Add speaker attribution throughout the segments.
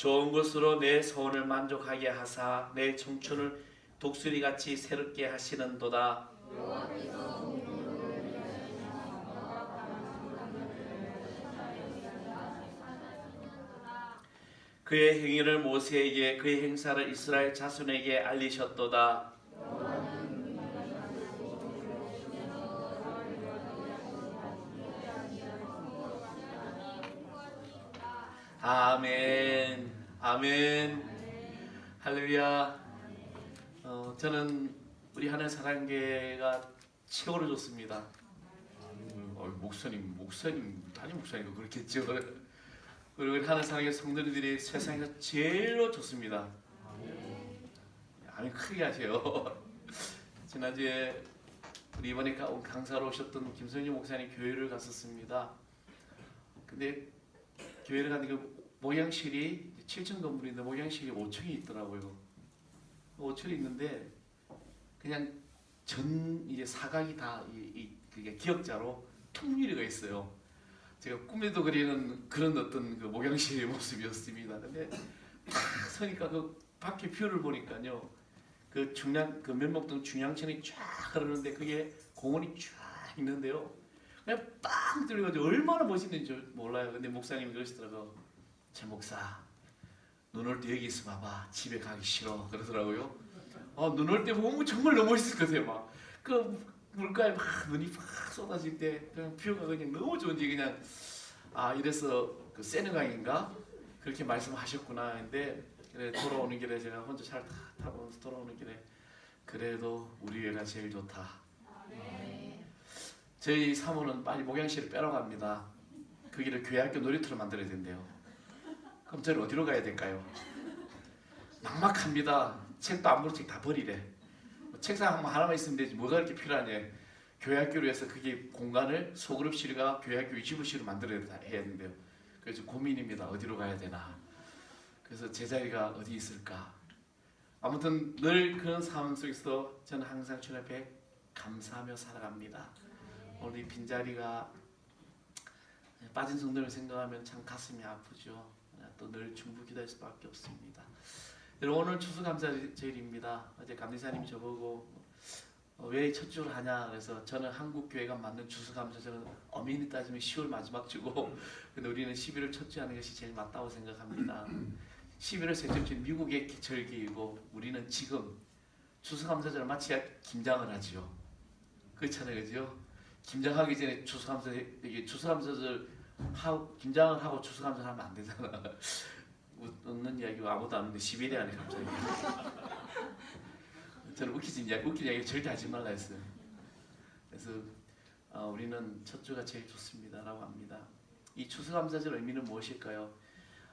Speaker 1: 좋은 것으로 내 소원을 만족하게 하사 내 청춘을 독수리같이 새롭게 하시는도다. 그의 행위를 모세에게 그의 행사를 이스라엘 자손에게 알리셨도다. 아멘. 아멘. 할렐루야. 어, 저는 우리 하늘 사랑계가 최고로 좋습니다. 어, 목사님, 목사님, 담임 목사님도 그렇겠죠. 그리고 하늘 사랑의 성도들이 세상에서 제일로 좋습니다. 아멘 크게 하세요. 지난주에 우리 이번에 강사로 오셨던 김성희 목사님 교회를 갔었습니다. 근데 교회를 갔는데 그 모양실이 7층 건물인데 모양실이 5층이 있더라고요. 5층이 있는데 그냥 전 이제 사각이 다 이, 이 그게 기역자로 통유리가 있어요. 제가 꿈에도 그리는 그런 어떤 그 모양실의 모습이었습니다. 근데 탁 서니까 그 밖에 뷰를 보니까요. 그 중량 그 면목동 중량천이 쫙 흐르는데 그게 공원이 쫙 있는데요. 그냥 빵 뚫려가지고 얼마나 멋있는지 몰라요. 근데 목사님이 그러시더라고. 제 목사 눈올 때 여기 있어 봐봐. 집에 가기 싫어 그러더라고요. 아, 눈올 때 보면 정말 너무 멋있을 것 같아요. 막 그 물가에 막 눈이 막 쏟아질 때 그냥 뷰가 그냥 너무 좋은지 그냥 아 이래서 그 세느강인가 그렇게 말씀하셨구나 했는데 그래 돌아오는 길에 제가 혼자 잘 타- 타보면서 돌아오는 길에 그래도 우리 애가 제일 좋다. 저희 사모는 빨리 목양실을 빼러 갑니다. 그 길을 교회학교 놀이터로 만들어야 된대요. 그럼 저는 어디로 가야 될까요? 막막합니다. 책도 안 보는 책 다 버리래. 뭐 책상 한 하나만 있으면 되지 뭐가 그렇게 필요하냐. 교회학교로 해서 그게 공간을 소그룹실과 교회학교 25실로 만들어야 된대요. 그래서 고민입니다. 어디로 가야 되나. 그래서 제 자리가 어디 있을까. 아무튼 늘 그런 상황 속에서 저는 항상 주님 앞에 감사하며 살아갑니다. 이 빈자리가 빠진 성도를 생각하면 참 가슴이 아프죠. 또 늘 중부 기도할 수밖에 없습니다. 여러분 오늘 추수감사절입니다. 어제 감리사님이 저보고 어, 왜첫 주를 하냐 그래서 저는 한국 교회가 만든 추수감사절은 엄연히 따지면 10월 마지막 주고 근데 우리는 11월 첫 주 하는 것이 제일 맞다고 생각합니다. 11월 셋째 주 미국의 절기이고 우리는 지금 추수감사절을 마치야 김장을 하지요. 그렇잖아요, 그죠? 김장하기 전에 추수감사 이게 추수감사절 하고 김장을 하고 추수감사 하면 안 되잖아. 웃- 웃는 이야기고 아무도 안 웃는데 시베리아네 갑자기. 저는 웃기진 이야기, 웃긴 이야기 절대 하지 말라 했어요. 그래서 어, 우리는 첫 주가 제일 좋습니다라고 합니다. 이 추수감사절 의미는 무엇일까요?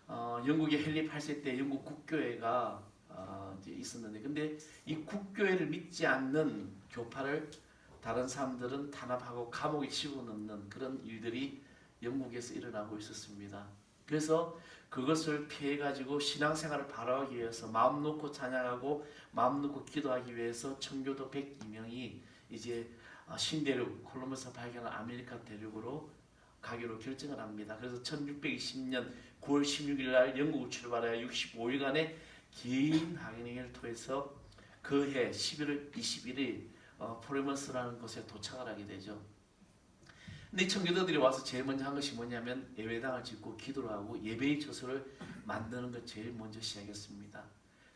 Speaker 1: 어, 영국의 헨리 8세 때 영국 국교회가 어, 이제 있었는데, 근데 이 국교회를 믿지 않는 교파를 다른 사람들은 탄압하고 감옥에 집어넣는 그런 일들이 영국에서 일어나고 있었습니다. 그래서 그것을 피해 가지고 신앙생활을 바로하기 위해서 마음 놓고 찬양하고 마음 놓고 기도하기 위해서 청교도 102명이 이제 어, 신대륙 콜럼버스 발견한 아메리카 대륙으로 가기로 결정을 합니다. 그래서 1620년 9월 16일 날 영국을 출발하여 65일간의 긴 항해를 통해서 그해 11월 21일 어, 포레머스라는 곳에 도착을 하게 되죠. 근데 이 청교도들이 와서 제일 먼저 한 것이 뭐냐면 예배당을 짓고 기도를 하고 예배의 처소를 만드는 것 제일 먼저 시작했습니다.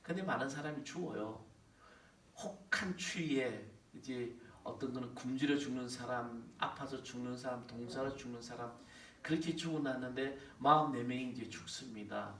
Speaker 1: 근데 많은 사람이 죽어요. 혹한 추위에 이제 어떤 거는 굶주려 죽는 사람, 아파서 죽는 사람, 동사로 죽는 사람 그렇게 죽어났는데 44명이 이제 죽습니다.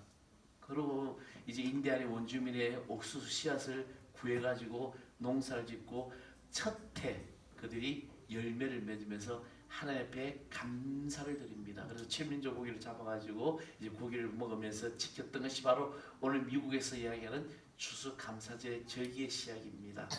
Speaker 1: 그리고 이제 인디아의 원주민의 옥수수 씨앗을 구해가지고 농사를 짓고 첫해 그들이 열매를 맺으면서 하나님 앞에 감사를 드립니다. 그래서 최민족 고기를 잡아가지고 이제 고기를 먹으면서 지켰던 것이 바로 오늘 미국에서 이야기하는 추수 감사제 절기의 시작입니다.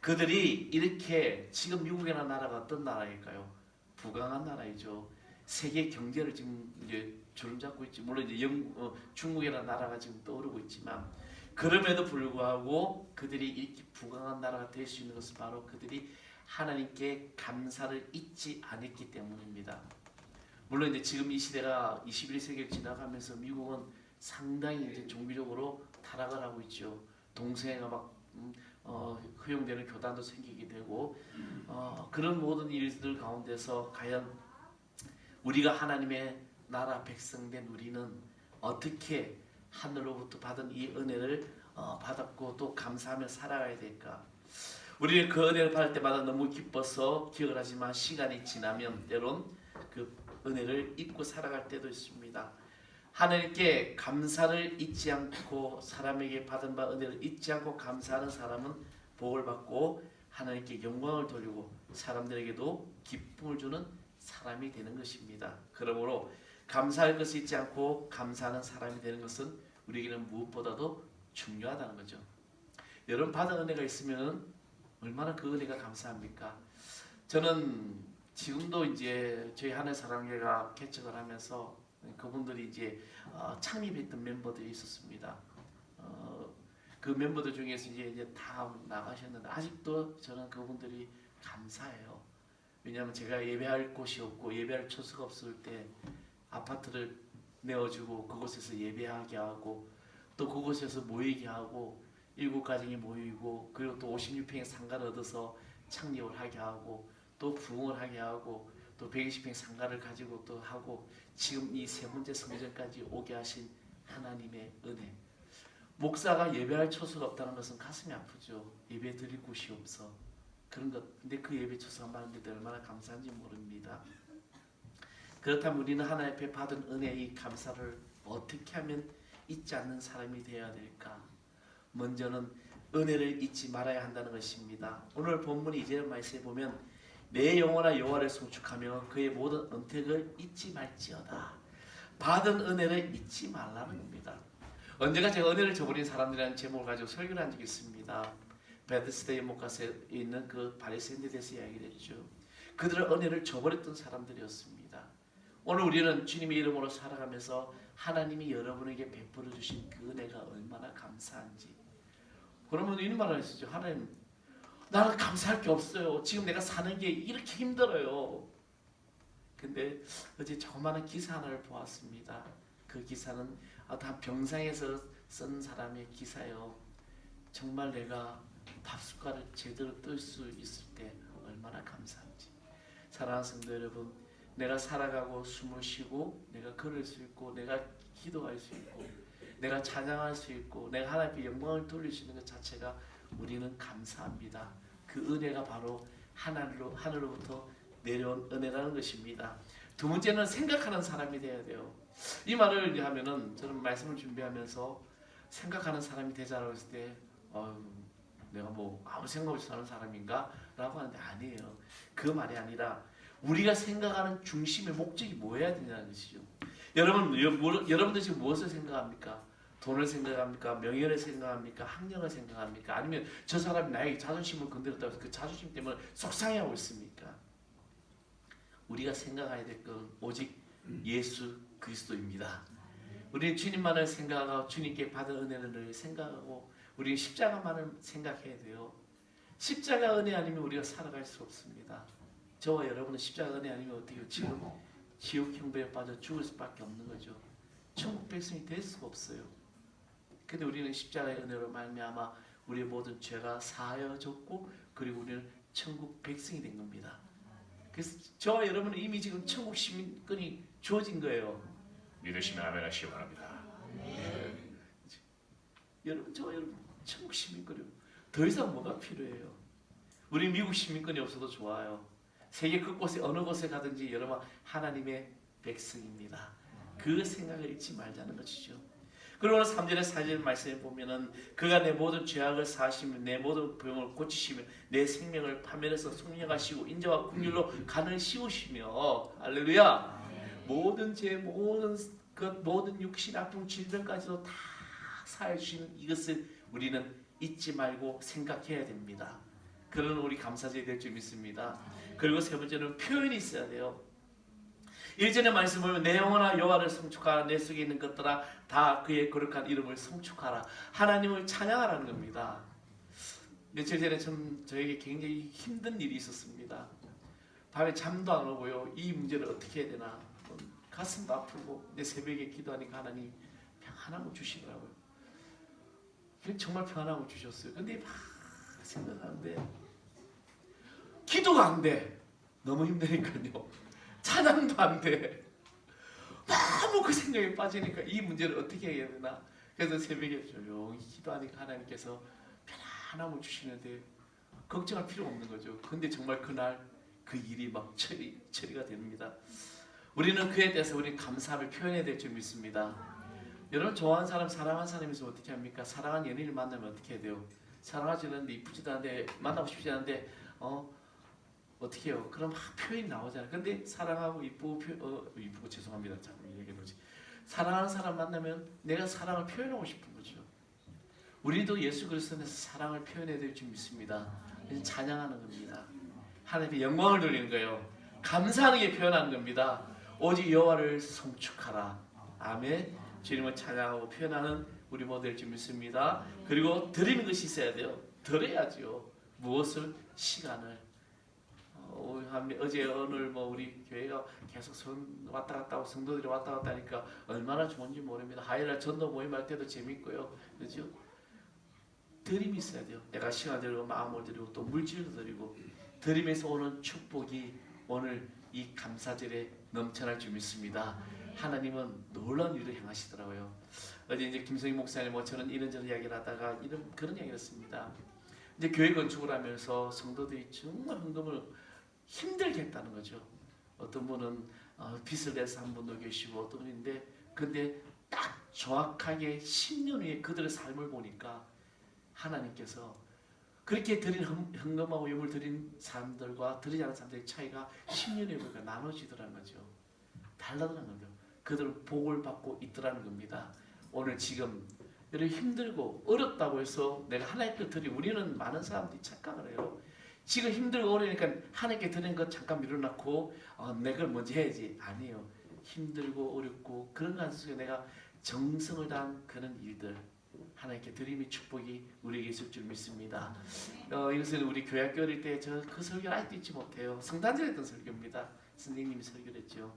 Speaker 1: 그들이 이렇게 지금 미국이라는 나라가 어떤 나라일까요? 부강한 나라이죠. 세계 경제를 지금 이제 주름 잡고 있지. 물론 이제 영, 어, 중국이라는 나라가 지금 떠오르고 있지만 그럼에도 불구하고 그들이 이렇게 부강한 나라가 될 수 있는 것은 바로 그들이 하나님께 감사를 잊지 않았기 때문입니다. 물론 이제 지금 이 시대가 21세기를 지나가면서 미국은 상당히 이제 종교적으로 타락을 하고 있죠. 동성애가 막 음, 어, 허용되는 교단도 생기게 되고 어, 그런 모든 일들 가운데서 과연 우리가 하나님의 나라 백성된 우리는 어떻게 하늘로부터 받은 이 은혜를 어, 받았고 또 감사하며 살아가야 될까? 우리는 그 은혜를 받을 때마다 너무 기뻐서 기억을 하지만 시간이 지나면 때론 그 은혜를 잊고 살아갈 때도 있습니다. 하나님께 감사를 잊지 않고 사람에게 받은 바 은혜를 잊지 않고 감사하는 사람은 복을 받고 하나님께 영광을 돌리고 사람들에게도 기쁨을 주는 사람이 되는 것입니다. 그러므로 감사할 것을 잊지 않고 감사하는 사람이 되는 것은 우리에게는 무엇보다도 중요하다는 거죠. 여러분 받은 은혜가 있으면 얼마나 그 은혜가 감사합니까? 저는 지금도 이제 저희 하늘 사랑회가 개척을 하면서 그분들이 이제 어, 창립했던 멤버들이 있었습니다. 어, 그 멤버들 중에서 이제, 이제 다 나가셨는데 아직도 저는 그분들이 감사해요. 왜냐하면 제가 예배할 곳이 없고 예배할 처소가 없을 때 아파트를 내어주고 그곳에서 예배하게 하고 또 그곳에서 모이게 하고 일곱 가정이 모이고 그리고 또 56평의 상가를 얻어서 창립을 하게 하고 또 부흥을 하게 하고 또 120평 상가를 가지고 또 하고 지금 이 세 번째 성전까지 오게 하신 하나님의 은혜. 목사가 예배할 처소가 없다는 것은 가슴이 아프죠. 예배 드릴 곳이 없어. 그런 것. 근데 그 예배 처소가 많은데 얼마나 감사한지 모릅니다. 그렇다면 우리는 하나님 앞에 받은 은혜의 감사를 어떻게 하면 잊지 않는 사람이 되어야 될까? 먼저는 은혜를 잊지 말아야 한다는 것입니다. 오늘 본문 이제 말씀에 보면 내 영혼아 여호와를 송축하며 그의 모든 은택을 잊지 말지어다. 받은 은혜를 잊지 말라는 겁니다. 언제가 제가 은혜를 저버린 사람들이라는 제목을 가지고 설교를 한 적이 있습니다. 베드스데이 목가에 있는 그 바리새인들에 대해서 이야기를 했죠. 그들은 은혜를 저버렸던 사람들이었습니다. 오늘 우리는 주님의 이름으로 살아가면서 하나님이 여러분에게 베풀어 주신 그 은혜가 얼마나 감사한지. 그러면 이런 말을 했죠. 하나님, 나는 감사할 게 없어요. 지금 내가 사는 게 이렇게 힘들어요. 근데 어제 조그마한 기사 하나를 보았습니다. 그 기사는 어떤 병상에서 쓴 사람의 기사요. 정말 내가 밥숟가락 제대로 뜰 수 있을 때 얼마나 감사한지. 사랑하는 성도 여러분, 내가 살아가고 숨을 쉬고 내가 걸을 수 있고 내가 기도할 수 있고 내가 찬양할 수 있고 내가 하나님께 영광을 있는 것 자체가 우리는 감사합니다. 그 은혜가 바로 하늘로 하늘로부터 내려온 은혜라는 것입니다. 두 번째는 생각하는 사람이 돼야 돼요. 이 말을 하면은 저는 말씀을 준비하면서 생각하는 사람이 되자라고 했을 때 어, 내가 뭐 아무 생각 없이 사는 사람인가라고 하는데 아니에요. 그 말이 아니라 우리가 생각하는 중심의 목적이 뭐여야 되냐는 것이죠. 여러분 여, 뭐, 여러분들 지금 무엇을 생각합니까? 돈을 생각합니까? 명예를 생각합니까? 학력을 생각합니까? 아니면 저 사람이 나에게 자존심을 건드렸다고 해서 그 자존심 때문에 속상해하고 있습니까? 우리가 생각해야 될 건 오직 예수 그리스도입니다. 우리는 주님만을 생각하고 주님께 받은 은혜를 늘 생각하고 우리는 십자가만을 생각해야 돼요. 십자가 은혜 아니면 우리가 살아갈 수 없습니다. 저와 여러분은 십자가 은혜 아니면 어떻게? 지금 지옥 형벌에 빠져 죽을 수밖에 없는 거죠. 천국 백성이 될 수가 없어요. 근데 우리는 십자가의 은혜로 말미암아 우리의 모든 죄가 사하여졌고 그리고 우리는 천국 백성이 된 겁니다. 그래서 저와 여러분은 이미 지금 천국 시민권이 주어진 거예요.
Speaker 2: 믿으시면 아멘 하시기 바랍니다.
Speaker 1: 여러분 저와 여러분 천국 시민권이 더 이상 뭐가 필요해요? 우리 미국 시민권이 없어도 좋아요. 세계 곳곳에 어느 곳에 가든지 여러분 하나님의 백성입니다. 그 생각을 잊지 말자는 것이죠. 그리고 오늘 3절에 4절 말씀에 보면은 그가 내 모든 죄악을 사하시며 내 모든 병을 고치시며 내 생명을 파멸해서 속량하시고 인자와 국률로 간을 씌우시며 할렐루야 모든 죄 모든 그 모든 육신 아픔 질병까지도 다 사해 주시는 이것을 우리는 잊지 말고 생각해야 됩니다. 그런 우리 감사절이 될 줄 믿습니다. 그리고 세 번째는 표현이 있어야 돼요. 일전에 말씀 보면 내 영혼아 여호와를 성축하라 내 속에 있는 것들아 다 그의 거룩한 이름을 성축하라 하나님을 찬양하라는 겁니다. 며칠 전에 좀 저에게 굉장히 힘든 일이 있었습니다. 밤에 잠도 안 오고요. 이 문제를 어떻게 해야 되나 가슴도 아프고 내 새벽에 기도하니까 하나님 평안함을 주시더라고요. 정말 평안함을 주셨어요. 근데 막 생각하는데 기도가 안 돼. 너무 힘드니까요. 찬양도 안 돼. 너무 그 생각에 빠지니까 이 문제를 어떻게 해야 되나. 그래서 새벽에 조용히 기도하니까 하나님께서 편안함을 주시는데 걱정할 필요 없는 거죠. 근데 정말 그날 그 일이 막 처리, 처리가 됩니다. 우리는 그에 대해서 우리 감사를 표현해야 될 줄 믿습니다. 여러분 좋아하는 사람, 사랑하는 있으면 어떻게 합니까? 사랑하는 연인을 만나면 어떻게 해야 돼요? 사랑하지 않는데 이쁘지도 않은데 만나고 싶지 않은데 어 어떻게 해요? 그럼 막 표현이 나오잖아요. 근데 사랑하고 이쁘고 표, 어, 이쁘고 죄송합니다. 자, 얘기해 보지. 사랑하는 사람 만나면 내가 사랑을 표현하고 싶은 거죠. 우리도 예수 그리스도 안에서 사랑을 표현해야 될 줄 믿습니다. 그래서 찬양하는 겁니다. 하나님께 영광을 돌리는 거예요. 감사하는 게 표현하는 겁니다. 오직 여호와를 송축하라. 아멘. 주님을 찬양하고 표현하는 우리 모두 될줄 믿습니다. 그리고 드리는 것이 있어야 돼요. 드려야죠. 무엇을 시간을. 어, 한- 어제 오늘 뭐 우리 교회가 계속 성, 왔다 갔다 하고 성도들이 왔다 갔다 하니까 얼마나 좋은지 모릅니다. 하이라 전도 모임 할 때도 재밌고요. 그죠? 드림이 있어야 돼요. 내가 시간 드리고 마음을 드리고 또 물질도 드리고 드림에서 오는 축복이 오늘 이 감사절에 넘쳐날 줄 믿습니다. 하나님은 놀라운 일을 행하시더라고요. 어제 이제 김성희 목사님 뭐 저는 이런저런 이야기를 하다가 이런 그런 이야기를 했습니다. 이제 교회 건축을 하면서 성도들이 정말 헌금을 힘들게 했다는 거죠. 어떤 분은 어, 빚을 내서 한 분도 계시고 어떤 분인데 근데 딱 정확하게 10년 후에 그들의 삶을 보니까 하나님께서 그렇게 드린 헌- 헌금하고 예물 드린 사람들과 드리지 않은 사람들의 차이가 10년 후에 보니까 나눠지더라는 거죠. 달라더라는 거죠. 그들은 복을 받고 있더라는 겁니다. 오늘 지금 이렇게 힘들고 어렵다고 해서 내가 하나님께 드리 우리는 많은 사람들이 착각을 해요. 지금 힘들고 어려우니까 하나님께 드리는 것 잠깐 미뤄놓고 어, 내가 먼저 해야지 아니에요. 힘들고 어렵고 그런 것 속에 내가 정성을 다한 그런 일들 하나님께 드림의 축복이 우리에게 있을 줄 믿습니다. 어, 이것은 우리 교회 학교 어릴 때 저 그 설교를 아직도 잊지 못해요. 성탄절 했던 설교입니다. 선생님이 설교를 했죠.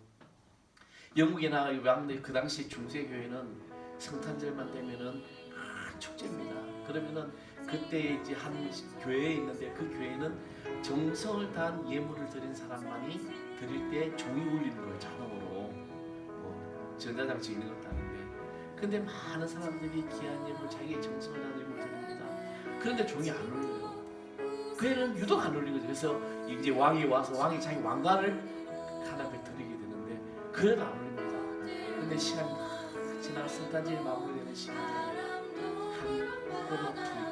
Speaker 1: 영국이나 왕래 그 당시 중세 교회는 성탄절만 되면은 큰 축제입니다. 그러면은 그때 이제 한 교회에 있는데 그 교회는 정성을 다한 예물을 드린 사람만이 드릴 때 종이 울리는 거예요 자동으로 뭐 전자장치 있는 것도 아닌데 근데 많은 사람들이 귀한 예물 자기의 정성을 다한 예물 드립니다. 그런데 종이 안 울려요. 교회는 유독 안 거죠. 그래서 이제 왕이 와서 왕이 자기 왕관을 하나님께 드리게 되는데 그래도 안 울립니다. 근데 시간이 막 지나가 성탄절이 마무리되는 시간에 한 꼬마투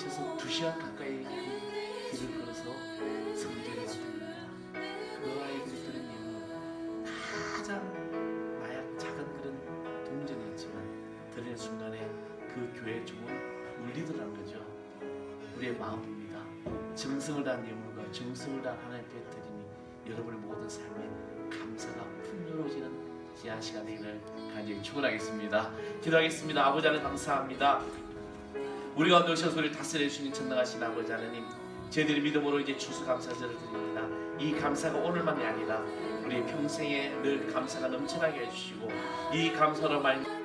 Speaker 1: 헤쳐서 두 시간 가까이 그 길을 걸어서 성전에 왔습니다. 그 아이들이 드는 예물은 가장 마약 작은 그런 동전이었지만 드리는 순간에 그 교회 종은 울리더라는 거죠. 우리의 마음입니다. 정성을 다한 예물과 정성을 다한 하나님께 드리니 여러분의 모든 삶에 감사가 풍요로워지는 귀한 시간 되기를 간절히 축원하겠습니다. 기도하겠습니다. 아버지 하나님 감사합니다. 우리 가운데 오셔서 우리를 다스려 주시는 전능하신 아버지 하나님 저희들이 믿음으로 이제 추수 감사절을 드립니다. 이 감사가 오늘만이 아니라 우리 평생에 늘 감사가 넘쳐나게 해주시고 이 감사로
Speaker 3: 말받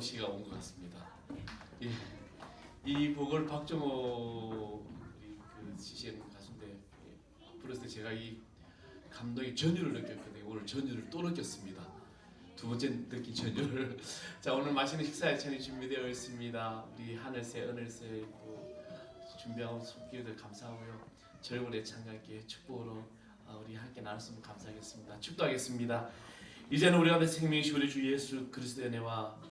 Speaker 1: 박정호 씨가 온 것 같습니다. 예. 이 곡을 박정호 그 CCM 가수인데 예, 부르실 때 제가 이 감동의 전율을 느꼈거든요. 오늘 전율을 또 느꼈습니다. 두 번째 느낀 전율을. 자 오늘 맛있는 식사 예찬이 준비되어 있습니다. 우리 하늘새, 또 준비한 손길들 감사하고요. 젊은 애찬과 함께 축복으로 어, 우리 함께 나눴으면 감사하겠습니다. 축도하겠습니다. 이제는 우리 가운데 생명이시 우리 주 예수 그리스도의 은혜와